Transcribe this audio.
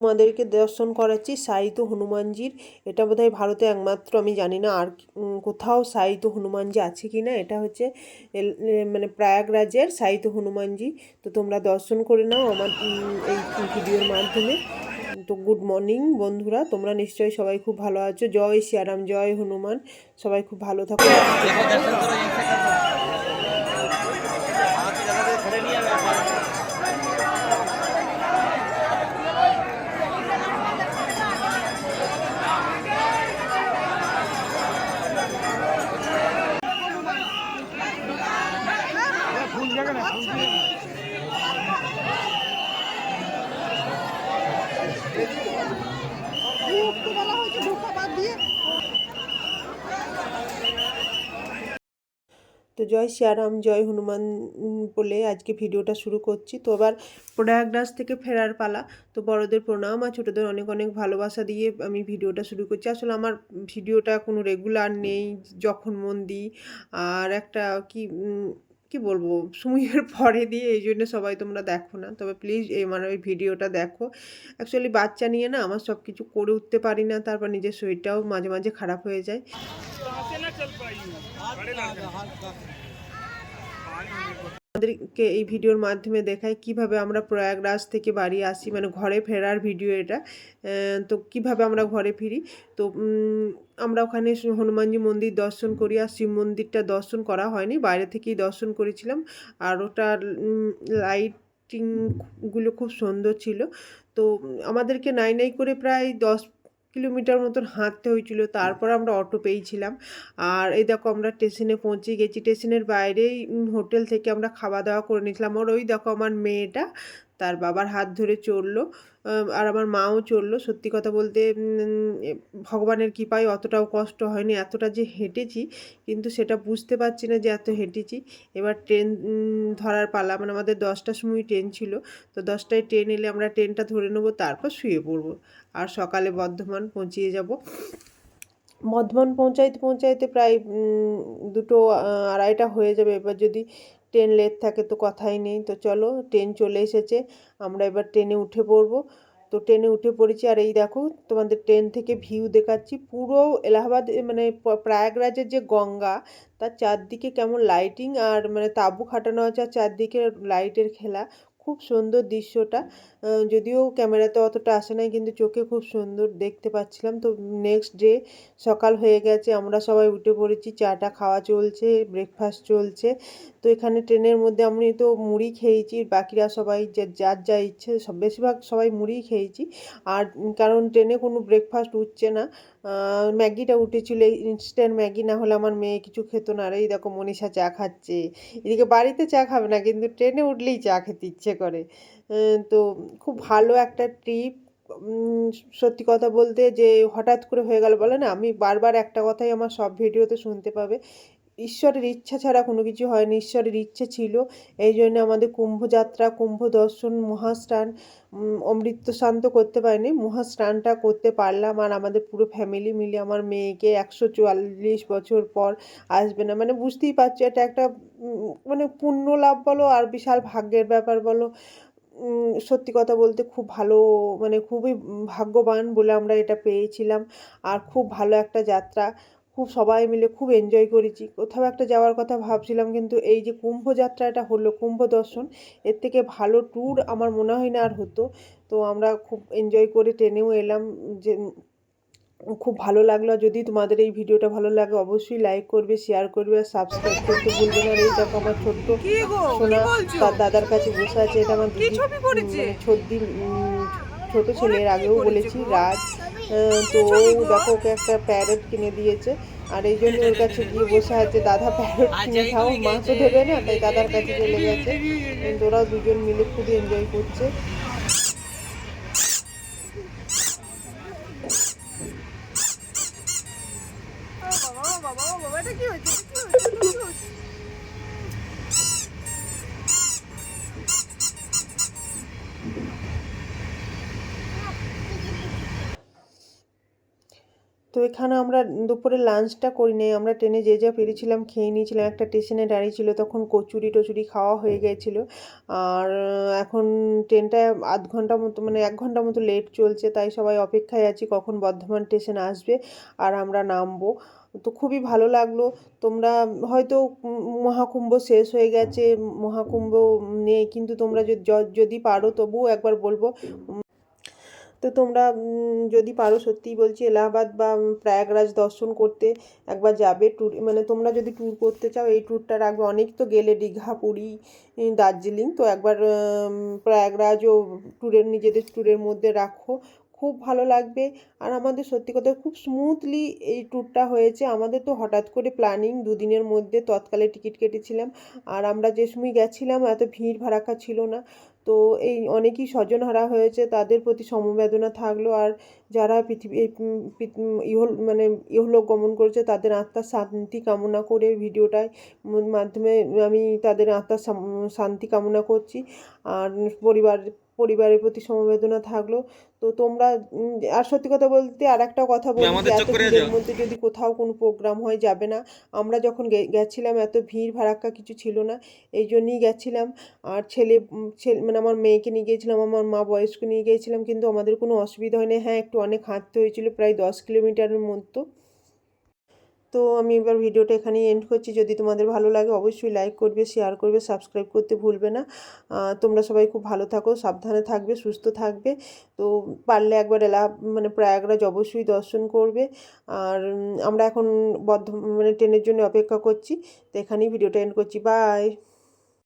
তোমাদেরকে দর্শন করাচ্ছি সাইতো হনুমানজির। এটা বোধহয় ভারতে একমাত্র, আমি জানি না আর কোথাও সাইতো হনুমানজি আছে কি না। এটা হচ্ছে মানে প্রয়াগরাজের সাইতো হনুমানজি। তো তোমরা দর্শন করে নাও আমার এই ভিডিওর মাধ্যমে। তো গুড মর্নিং বন্ধুরা, তোমরা নিশ্চয়ই সবাই খুব ভালো আছো। জয় শ্রীরাম, জয় হনুমান। সবাই খুব ভালো থাকো। তো জয় শ্রীরাম জয় হনুমান বলে আজকে ভিডিওটা শুরু করছি। তো আবার প্রয়াগরাজ থেকে ফেরার পালা। তো বড়দের প্রণাম আর ছোটোদের অনেক অনেক ভালোবাসা দিয়ে আমি ভিডিওটা শুরু করছি। আসলে আমার ভিডিওটা কোনো রেগুলার নেই, যখন মন দিই। আর একটা কি কি বলব, সময়ের পরে দিয়ে এই জন্য সবাই তোমরা দেখো না। তবে প্লিজ এই মানে ওই ভিডিওটা দেখো। অ্যাকচুয়ালি বাচ্চা নিয়ে না আমার সব কিছু করে উঠতে পারি না, তারপর নিজের শরীরটাও মাঝে মাঝে খারাপ হয়ে যায়। আমাদেরকে এই ভিডিওর মাধ্যমে দেখায় কীভাবে আমরা প্রয়াগরাজ থেকে বাড়ি আসি মানে ঘরে ফেরার ভিডিও এটা। তো কীভাবে আমরা ঘরে ফিরি? তো আমরা ওখানে হনুমানজি মন্দির দর্শন করি আর শিব মন্দিরটা দর্শন করা হয়নি, বাইরে থেকেই দর্শন করেছিলাম। আর ওটার লাইটিংগুলো খুব সুন্দর ছিল। তো আমাদেরকে নাই নাই করে প্রায় দশ কিলোমিটার মতন হাঁটতে হয়েছিল। তারপর আমরা অটো পেয়েছিলাম। আর এই দেখো আমরা স্টেশনে পৌঁছে গেছি। স্টেশনের বাইরেই হোটেল থেকে আমরা খাওয়া দাওয়া করে নিয়েছিলাম। আর ওই দেখো আমার মেয়েটা তার বাবার হাত ধরে চলল আর আমার মাও চলল। সত্যি কথা বলতে ভগবানের কৃপায় অতটাও কষ্ট হয়নি, এতটা যে হেঁটেছি, কিন্তু সেটা বুঝতে পারছি না যে এত হেঁটেছি। এবার ট্রেন ধরার পালা মানে আমাদের দশটার সময় ট্রেন ছিল, তো দশটায় ট্রেন এলে আমরা ট্রেনটা ধরে নেব, তারপর শুয়ে পড়ব। আর সকালে বর্ধমান পৌঁছিয়ে যাব। বর্ধমান পৌঁছাইতে পৌঁছাইতে প্রায় দুটো আড়াইটা হয়ে যাবে। এবার যদি ট্রেন লেট থাকে তো কথাই নেই। তো চলো ট্রেন চলে এসেছে, আমরা এবার ট্রেনে উঠে পড়ব। তো ট্রেনে উঠে পড়েছি, আর এই দেখো, তোমাদের ট্রেন থেকে ভিউ দেখাচ্ছি। পুরো এলাহাবাদ মানে প্রয়াগরাজের যে গঙ্গা, তার চারদিকে কেমন লাইটিং আর মানে তাঁবু খাটানো আছে, আর চারদিকে লাইটের খেলা। খুব সুন্দর দৃশ্যটা। যদিও ক্যামেরাতে অতটা আসে নাই, কিন্তু চোখে খুব সুন্দর দেখতে পাচ্ছিলাম। তো নেক্সট ডে সকাল হয়ে গেছে, আমরা সবাই উঠে পড়েছি, চাটা খাওয়া চলছে ব্রেকফাস্ট চলছে। তো এখানে ট্রেনের মধ্যে আমি তো মুড়ি খেয়েছি, বাকিরা সবাই যে যার যা ইচ্ছে সব বেশিরভাগ সবাই মুড়িই খেয়েছি। আর কারণ ট্রেনে কোনো ব্রেকফাস্ট উঠছে না ম্যাগিটা উঠেছিল ইনস্ট্যান্ট ম্যাগি না হলে আমার মেয়ে কিছু খেতো না। এই দেখো মনীষা চা খাচ্ছে। এদিকে বাড়িতে চা খাবে না, কিন্তু ট্রেনে উঠলেই চা খেতে ইচ্ছে করে। তো খুব ভালো একটা ট্রিপ সত্যি কথা বলতে যে হঠাৎ করে হয়ে গেল বলে না, আমি বারবার একটা কথাই আমার সব ভিডিওতে শুনতে পাবে। ঈশ্বরের ইচ্ছা ছাড়া কোনো কিছু হয়নি, ঈশ্বরের ইচ্ছে ছিল। এই জন্য আমাদের কুম্ভযাত্রা কুম্ভ দর্শন মহাস্নান অমৃত স্নান তো করতে পারিনি, মহাস্নানটা করতে পারলাম আর আমাদের পুরো ফ্যামিলি মিলে, আমার মেয়েকে একশো চুয়াল্লিশ বছর পর আসবে না। মানে বুঝতেই পারছ, এটা একটা মানে পুণ্য লাভ বলো আর বিশাল ভাগ্যের ব্যাপার বলো। সত্যি কথা বলতে খুব ভালো মানে খুবই ভাগ্যবান বলে আমরা এটা পেয়েছিলাম। আর খুব ভালো একটা যাত্রা। খুব সবাই মিলে খুব এনজয় করেছি। কোথাও একটা যাওয়ার কথা ভাবছিলাম কিন্তু এই যে কুম্ভ যাত্রাটা হলো কুম্ভ দর্শন এর থেকে ভালো ট্যুর আমার মনে হয় না আর হতো। তো আমরা খুব এনজয় করে ট্রেনেও এলাম যে খুব ভালো লাগল। যদি তোমাদের এই ভিডিওটা ভালো লাগে অবশ্যই লাইক করবে শেয়ার করবে আর সাবস্ক্রাইব করতে ভুলবে না। এই দেখো আমার ছোট্ট সোনা তার দাদার কাছে বসে আছে। এটা আমার দিদি মানে ছোট ছেলে এর আগেও বলেছি রাজ। তো ও দেখো ওকে একটা প্যারেট কিনে দিয়েছে। আর এই জন্য ওর কাছে গিয়ে বসে আছে দাদা প্যারেট কিনে খাও মা তো দেবে না তাই দাদার কাছে চলে গেছে। কিন্তু ওরাও দুজন মিলে খুবই এনজয় করছে। তো তো এখানে আমরা দুপুরে লাঞ্চটা করি নাই আমরা ট্রেনে যে যা পেরেছিলাম খেয়ে নিয়েছিলাম। একটা স্টেশনে দাঁড়িয়ে ছিল তখন কচুরি টচুরি খাওয়া হয়ে গেছিল। আর এখন ট্রেনটা আধ ঘণ্টা মতো মানে এক ঘণ্টা মতো লেট চলছে, তাই সবাই অপেক্ষায় আছি কখন বর্ধমান স্টেশন আসবে আর আমরা নামবো। তো খুবই ভালো লাগল। তোমরা হয়তো মহাকুম্ভ শেষ হয়ে গেছে, মহাকুম্ভ নেই, কিন্তু তোমরা যদি পারো তবুও একবার বলব তো তোমরা যদি পারো সত্যিই বলছি এলাহাবাদ বা প্রয়াগরাজ দর্শন করতে একবার যাবে ট্যুর মানে তোমরা যদি ট্যুর করতে চাও, এই ট্যুরটা রাখবে অনেক তো গেলে, দীঘা, পুরী দার্জিলিং, তো একবার প্রয়াগরাজও ট্যুরের নিজেদের ট্যুরের মধ্যে রাখো। খুব ভালো লাগবে। আর আমাদের সত্যি কথা খুব স্মুথলি এই ট্যুরটা হয়েছে। আমাদের তো হঠাৎ করে প্ল্যানিং দুদিনের মধ্যে তৎকালে টিকিট কেটেছিলাম। আর আমরা যে সময় গেছিলাম, এত ভিড় ভাড়াক্কা ছিল না। তো এই অনেকেই স্বজনহারা হয়েছে, তাদের প্রতি সমবেদনা থাকল। আর যারা পৃথিবী ইহল মানে ইহলোক গমন করেছে, তাদের আত্মার শান্তি কামনা করে ভিডিওটায় মাধ্যমে আমি তাদের আত্মার শান্তি কামনা করছি। আর পরিবার পরিবারের প্রতি সমবেদনা থাকল। তো তোমরা আর সত্যি কথা বলতে আর একটা কথা বলি যে এত ভিড়ের মধ্যে যদি কোথাও কোনো প্রোগ্রাম হয় যাবে না। আমরা যখন গেছিলাম এত ভিড় ভাড়াক্কা কিছু ছিল না এই জন্যই গেছিলাম। আর ছেলে ছেলে মানে আমার মেয়েকে নিয়ে গিয়েছিলাম আমার মা বয়স্ক নিয়ে গিয়েছিলাম কিন্তু আমাদের কোনো অসুবিধা হয়নি। হ্যাঁ একটু অনেক হাঁটতে হয়েছিল প্রায় দশ কিলোমিটারের মতো। তো আমি এবার ভিডিওটা এখানেই এন্ড করছি। যদি তোমাদের ভালো লাগে অবশ্যই লাইক করবে শেয়ার করবে সাবস্ক্রাইব করতে ভুলবে না। তোমরা সবাই খুব ভালো থাকো, সাবধানে থাকবে, সুস্থ থাকবে। তো পারলে একবার এলা মানে প্রয়াগরাজ অবশ্যই দর্শন করবে। আর আমরা এখন বর্ধ মানে ট্রেনের জন্য অপেক্ষা করছি। তো এখানেই ভিডিওটা এন্ড করছি। বাই